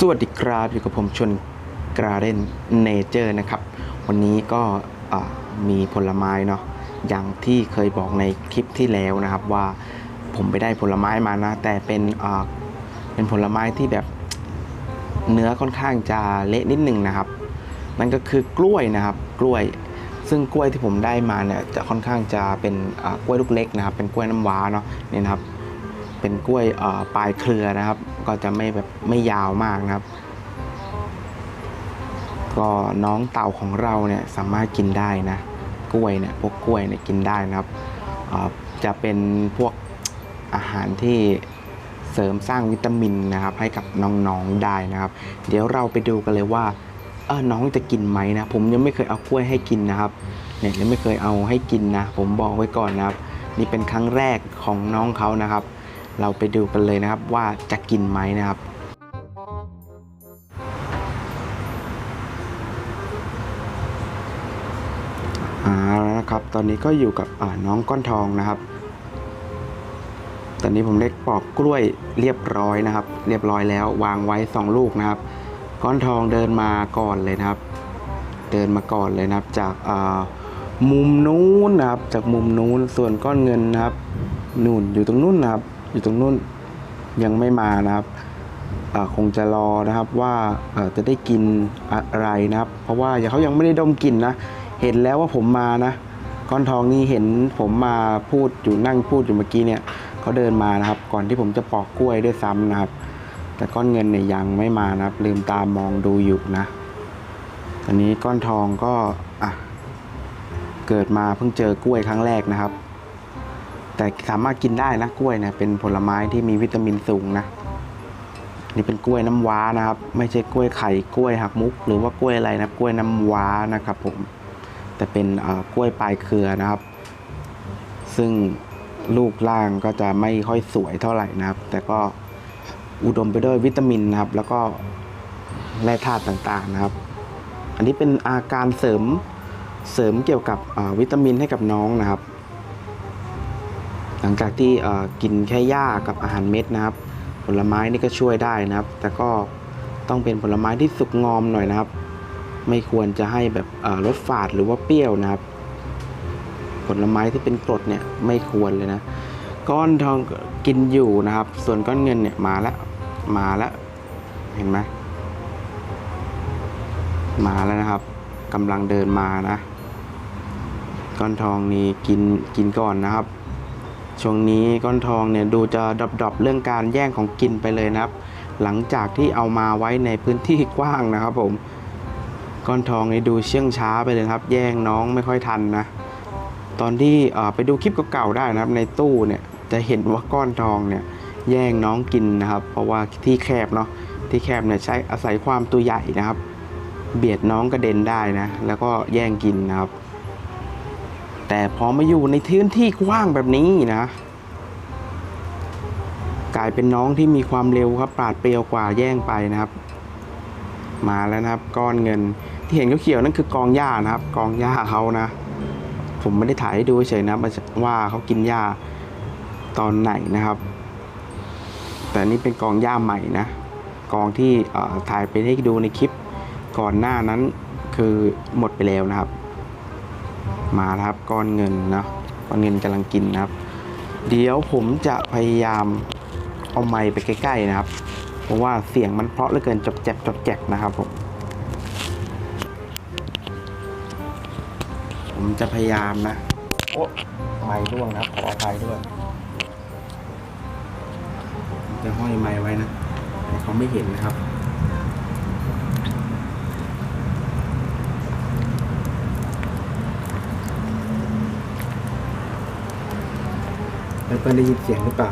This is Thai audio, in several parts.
สวัสดีครับอยู่กับผมชนกราเดนเนเจอร์นะครับ วันนี้ก็มีผลไม้เนาะอย่างที่เคยบอกในคลิปที่แล้วนะครับ ว่าผมไปได้ผลไม้มานะ แต่เป็นเป็นผลไม้ที่แบบเนื้อค่อนข้างจะเละนิดหนึ่งนะครับ นั่นก็คือกล้วยนะครับ กล้วย ซึ่งกล้วยที่ผมได้มาเนี่ยจะค่อนข้างจะเป็นกล้วยลูกเล็กนะครับ เป็นกล้วยน้ำว้าเนาะนี่นะครับ เป็นกล้วยปลายเครือนะครับ ก็จะไม่แบบไม่ยาวมากนะครับ ก็น้องเต่าของเราเนี่ยสามารถกินได้นะ กล้วยเนี่ยพวกกล้วยเนี่ยกินได้นะครับ จะเป็นพวกอาหารที่เสริมสร้างวิตามินนะครับ ให้กับน้องๆได้นะครับ เดี๋ยวเราไปดูกันเลยว่าเออน้องจะกินไหมนะ ผมยังไม่เคยเอากล้วยให้กินนะครับ เนี่ยยังไม่เคยเอาให้กินนะ ผมบอกไว้ก่อนนะครับ นี่เป็นครั้งแรกของน้องเขานะครับ เราไปดูกันเลยนะครับว่าจะกินไหมนะครับ อ่าแล้วนะครับ ตอนนี้ก็อยู่กับน้องก้อนทองนะครับ ตอนนี้ผมได้ปอกกล้วยเรียบร้อยนะครับ เรียบร้อยแล้ววางไว้สองลูกนะครับ ก้อนทองเดินมาก่อนเลยนะครับ เดินมาก่อนเลยนะครับ จากมุมนู้นนะครับ จากมุมนู้นส่วนก้อนเงินนะครับนู่นอยู่ตรงนู้นนะครับ อยู่ตรงนู้นยังไม่มานะครับคงจะรอนะครับว่าจะได้กินอะไรนะครับ เพราะว่าเขายังไม่ได้ดมกลิ่นนะเห็นแล้วว่าผมมานะก้อนทองนี่เห็นผมมาพูดอยู่นั่งพูดอยู่เมื่อกี้เนี่ยเขาเดินมานะครับ ก่อนที่ผมจะปอกกล้วยด้วยซ้ำนะครับ แต่ก้อนเงินเนี่ยยังไม่มานะครับ ลืมตามองดูอยู่นะตอนนี้ก้อนทองก็อะเกิดมาเพิ่งเจอกล้วยครั้งแรกนะครับ แต่สามารถกินได้นะกล้วยเนี่ยเป็นผลไม้ที่มีวิตามินสูงนะ นี่เป็นกล้วยน้ำว้านะครับ ไม่ใช่กล้วยไข่กล้วยหักมุก หรือว่ากล้วยอะไรนะกล้วยน้ำว้านะครับผมแต่เป็นกล้วยปลายเครือนะครับ ซึ่งลูกล่างก็จะไม่ค่อยสวยเท่าไหร่นะครับ แต่ก็อุดมไปด้วยวิตามินนะครับ แล้วก็แร่ธาตุต่างๆนะครับ อันนี้เป็นอาการเสริมเสริมเกี่ยวกับวิตามินให้กับน้องนะครับ ลังจากที่กินแค่หญ้ากับอาหารเม็ดนะครับ ผลไม้นี่ก็ช่วยได้นะครับ แต่ก็ต้องเป็นผลไม้ที่สุกงอมหน่อยนะครับ ไม่ควรจะให้แบบรสฝาดหรือว่าเปรี้ยวนะครับ ผลไม้ที่เป็นกรดเนี่ยไม่ควรเลยนะ ก้อนทองกินอยู่นะครับ ส่วนก้อนเงินเนี่ยมาแล้วมาแล้วเห็นไหมมาแล้วนะครับกำลังเดินมานะ ก้อนทองนี่กินกินก่อนนะครับ ช่วงนี้ก้อนทองเนี่ยดูจะดรอปๆเรื่องการแย่งของกินไปเลยนะครับ หลังจากที่เอามาไว้ในพื้นที่กว้างนะครับผมก้อนทองนี่ดูเชื่องช้าไปเลยครับ แย่งน้องไม่ค่อยทันนะ ตอนที่ไปดูคลิปเก่าๆได้นะครับ ในตู้เนี่ยจะเห็นว่าก้อนทองเนี่ยแย่งน้องกินนะครับ เพราะว่าที่แคบเนาะที่แคบเนี่ยใช้อาศัยความตัวใหญ่นะครับ เบียดน้องกระเด็นได้นะ แล้วก็แย่งกินนะครับ แต่พอมาอยู่ในพื้นที่กว้างแบบนี้นะ กลายเป็นน้องที่มีความเร็วครับปาดเปรียวกว่าแย่งไปนะครับ มาแล้วนะครับ ก้อนเงินที่เห็นเขียวๆนั่นคือกองหญ้านะครับ กองหญ้าเขานะ ผมไม่ได้ถ่ายให้ดูเฉยนะว่าเขากินหญ้าตอนไหนนะครับ แต่นี่เป็นกองหญ้าใหม่นะกองที่ถ่ายไปให้ดูในคลิปก่อนหน้านั้นคือหมดไปแล้วนะครับ มาแล้วครับก้อนเงินนะก้อนเงินกำลังกินนะครับ เดี๋ยวผมจะพยายามเอาไมค์ไปใกล้ๆนะครับ เพราะว่าเสียงมันเพราะเหลือเกินจบแจบจบแจบนะครับผมผมจะพยายามนะ โอ้ไม้ร่วงนะครับขออภัยด้วยจะห้อยไม้ไว้นะให้เขาไม่เห็นนะครับ แล้วเปิ้ลได้ยินเสียงหรือเปล่า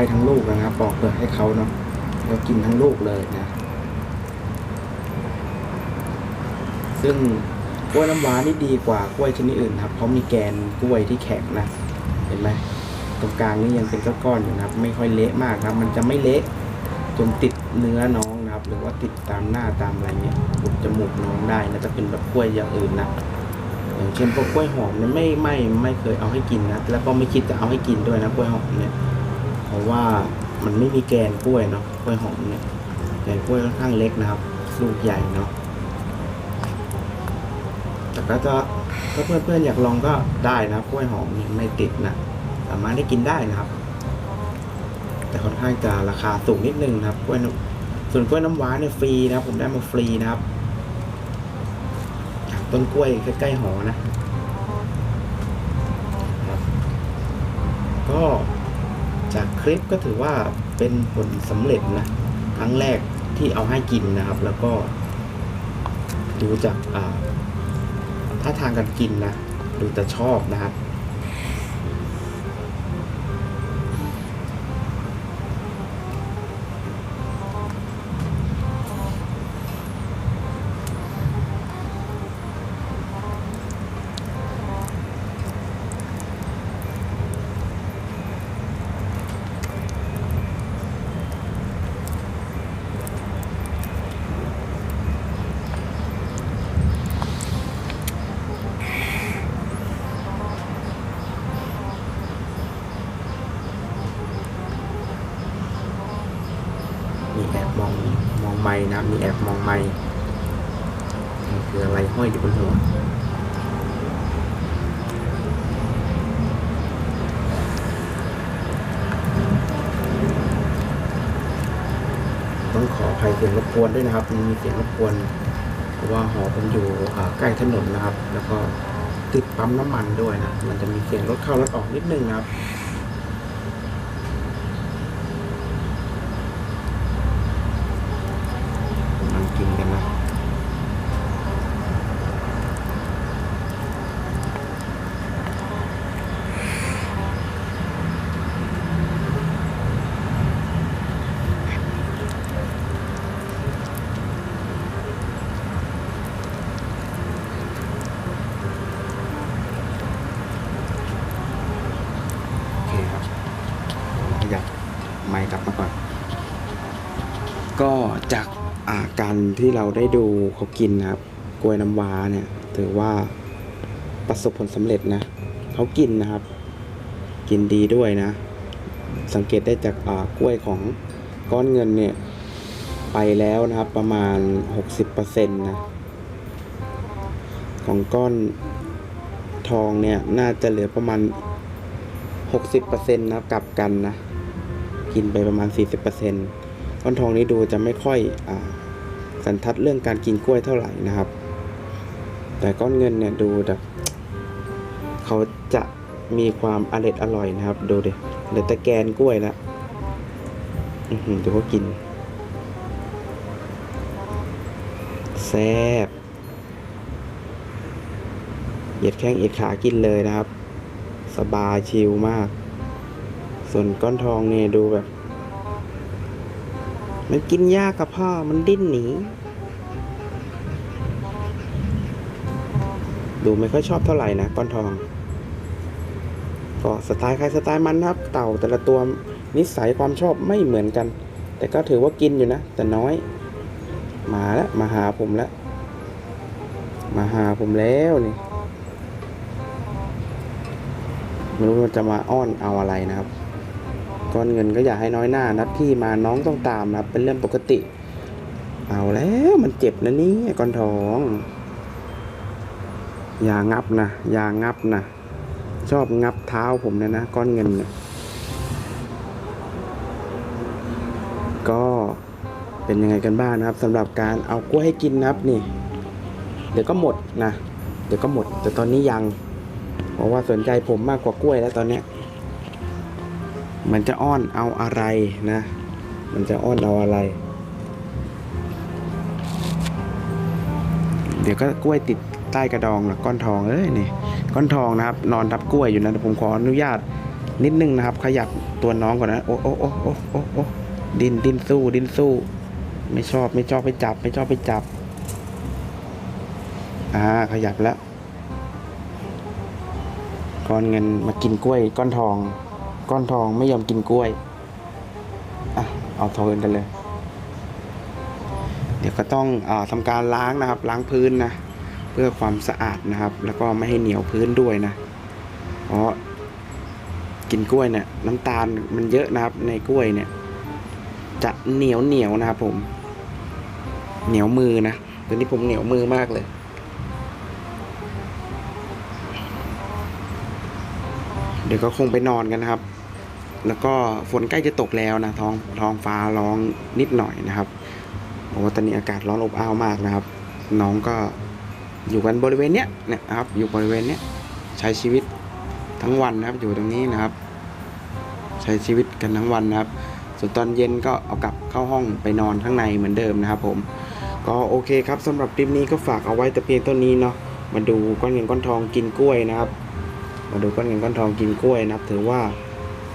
ให้ทั้งลูกนะครับปอกเปลือกให้เขาเนาะแล้วกินทั้งลูกเลยนะ ซึ่งกล้วยน้ำว้านี่ดีกว่ากล้วยชนิดอื่นครับ เพราะมีแกนกล้วยที่แข็งนะ เห็นไหมตรงกลางนี่ยังเป็นก้อนๆอยู่นะครับ ไม่ค่อยเละมากครับ มันจะไม่เละจนติดเนื้อน้องนะครับ หรือว่าติดตามหน้าตามอะไรเงี้ยอุดจมูกน้องได้นะจะเป็นแบบกล้วยอย่างอื่นนะอย่างเช่นพวกกล้วยหอมเนี่ยไม่ไม่ไม่เคยเอาให้กินนะแล้วก็ไม่คิดจะเอาให้กินด้วยนะกล้วยหอมเนี่ย เพราะว่ามันไม่มีแกนกล้วยเนาะกล้วยหอมเนี่ยแกนกล้วยค่อนข้างเล็กนะครับ ลูกใหญ่เนาะแต่ก็จะถ้าเพื่อนๆอยากลองก็ได้นะกล้วยหอมนี่ไม่ติดนะสามารถได้กินได้นะครับ แต่ค่อนข้างจะราคาสูงนิดนึงนะครับกล้วยส่วนกล้วยน้ำว้าเนี่ยฟรีนะครับ ผมได้มาฟรีนะครับจากต้นกล้วยใกล้ๆหอนะก็ จากคลิปก็ถือว่าเป็นผลสำเร็จนะครั้งแรกที่เอาให้กินนะครับ แล้วก็ ดูจากท่าทางการกินนะ ดูจะชอบนะครับ อบมองมองไม่นะมีแอบมองไม่มันคืออะไรห้อยอยู่บนหัวต้องขออภัยเสียงรบกวนด้วยนะครับ มีเสียงรบกวนเพราะว่าหอผมอยู่ใกล้ถนนนะครับ แล้วก็ติดปั๊มน้ำมันด้วยนะ มันจะมีเสียงรถเข้ารถออกนิดนึงนะครับ มันกินกันนะ โอเคครับขยับไมค์กลับมาก่อน ก็จากอ่า การที่เราได้ดูเขากินนะครับกล้วยน้ำว้าเนี่ยถือว่าประสบผลสำเร็จนะเขากินนะครับ กินดีด้วยนะ สังเกตได้จากกล้วยของก้อนเงินเนี่ยไปแล้วนะครับประมาณ 60%นะของก้อนทองเนี่ยน่าจะเหลือประมาณ 60%นะครับกลับกันนะ กินไปประมาณ 40%ก้อนทองนี้ดูจะไม่ค่อยอา สันทัดเรื่องการกินกล้วยเท่าไหร่นะครับ แต่ก้อนเงินเนี่ยดูแบบเขาจะมีความอร่อยอร่อยนะครับ ดูดิเหลือแต่แกนกล้วยแล้วอือหือดูเขากินแซ่บเหยียดแข้งเหยียดขากินเลยนะครับ สบายชิลมาก ส่วนก้อนทองเนี่ยดูแบบ มันกินยากกับพ่อมันดิ้นหนี ดูไม่ค่อยชอบเท่าไหร่นะก้อนทอง ก็สไตล์ใครสไตล์มันนะครับ เต่าแต่ละตัวนิสัยความชอบไม่เหมือนกัน แต่ก็ถือว่ากินอยู่นะ แต่น้อย มาแล้วมาหาผมแล้ว มาหาผมแล้วนี่ไม่รู้จะมาอ้อนเอาอะไรนะครับก้อนเงินก็อย่าให้น้อยหน้านะพี่มาน้องต้องตามนะเป็นเรื่องปกติ เอาแล้วมันเจ็บนะนี่ก้อนทอง อย่างับนะอย่างับนะชอบงับเท้าผมเนะนะก้อนเงินเนี่ยก็เป็นยังไงกันบ้างนะครับสำหรับการเอากล้วยให้กินนะครับนี่ เดี๋ยวก็หมดนะเดี๋ยวก็หมด แต่ตอนนี้ยัง เพราะว่าสนใจผมมากกว่ากล้วยแล้วตอนเนี้ยมันจะอ้อนเอาอะไรนะ มันจะอ้อนเอาอะไร เดี๋ยวก็กล้วยติด ใต้กระดองนะก้อนทองเอ้ยนี่ก้อนทองนะครับ นอนทับกล้วยอยู่นะผมขออนุญาตนิดนึงนะครับ ขยับตัวน้องก่อนนะโอ้โอ้โอ้โอ้โอ้โอ้ดินดินสู้ดินสู้ ไม่ชอบไม่ชอบไปจับ ไม่ชอบไปจับ อ่าขยับแล้วก้อนเงินมากินกล้วย ก้อนทอง ก้อนทองไม่ยอมกินกล้วยอะเอาโทนกันเลย เดี๋ยวก็ต้องอทำการล้างนะครับ ล้างพื้นนะ เพื่อความสะอาดนะครับ แล้วก็ไม่ให้เหนียวพื้นด้วยนะเพราะกินกล้วยเนี่ยน้ำตาลมันเยอะนะครับ ในกล้วยเนี่ย จะเหนียวเหนียวนะครับ ผม เหนียวมือนะตอนนี้ผมเหนียวมือมากเลยเดี๋ยวก็คงไปนอนกันนะครับ แล้วก็ฝนใกล้จะตกแล้วนะท้องท้องฟ้าร้องนิดหน่อยนะครับเพราะว่าตอนนี้อากาศร้อนอบอ้าวมากนะครับ น้องก็ อยู่กันบริเวณเนี้ยเนี่ยนะครับ อยู่บริเวณเนี้ยใช้ชีวิตทั้งวันนะครับ อยู่ตรงนี้นะครับ ใช้ชีวิตกันทั้งวันนะครับ ส่วนตอนเย็นก็เอากลับเข้าห้องไปนอนข้างในเหมือนเดิมนะครับ ผม ก็โอเคครับสำหรับคลิปนี้ก็ฝากเอาไว้แต่เพียงเท่านี้เนาะมาดูก้อนเงินก้อนทองกินกล้วยนะครับ มาดูก้อนเงินก้อนทองกินกล้วยนะครับ ถือว่า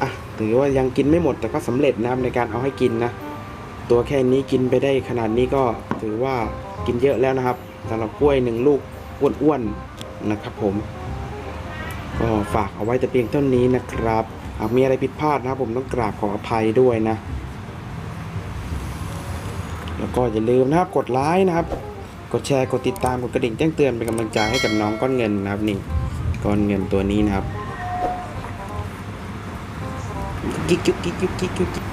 อะถือว่ายังกินไม่หมดแต่ก็สำเร็จนะครับในการเอาให้กินนะ ตัวแค่นี้กินไปได้ขนาดนี้ก็ถือว่ากินเยอะแล้วนะครับสำหรับกล้วยหนึ่งลูกอ้วนๆนะครับ ผมก็ฝากเอาไว้แต่เพียงเท่านี้นะครับหากมีอะไรผิดพลาดนะครับ ผมต้องกราบขออภัยด้วยนะ แล้วก็อย่าลืมนะครับกดไลค์นะครับ กดแชร์กดติดตามกดกระดิ่งแจ้งเตือนเป็นกำลังใจให้กับน้องก้อนเงินนะครับนี่ก้อนเงินตัวนี้นะครับกิ๊กกิ๊กกิ๊กกิ๊กกิ๊ก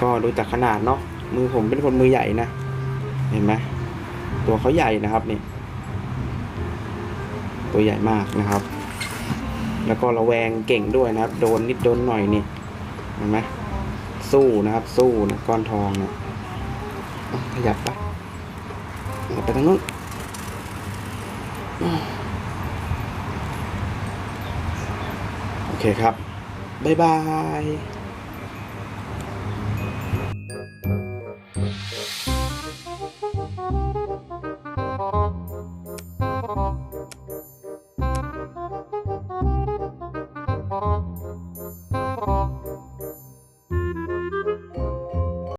ก็ดูจากขนาดเนาะมือผมเป็นคนมือใหญ่นะเห็นไหมตัวเขาใหญ่นะครับนี่ ตัวใหญ่มากนะครับ แล้วก็ระแวงเก่งด้วยนะครับ โดนนิดโดนหน่อยนี่เห็นไหมสู้นะครับ สู้นะก้อนทองนะอะขยับไปขยับไปทางนู้นโอเคครับ บ๊ายบาย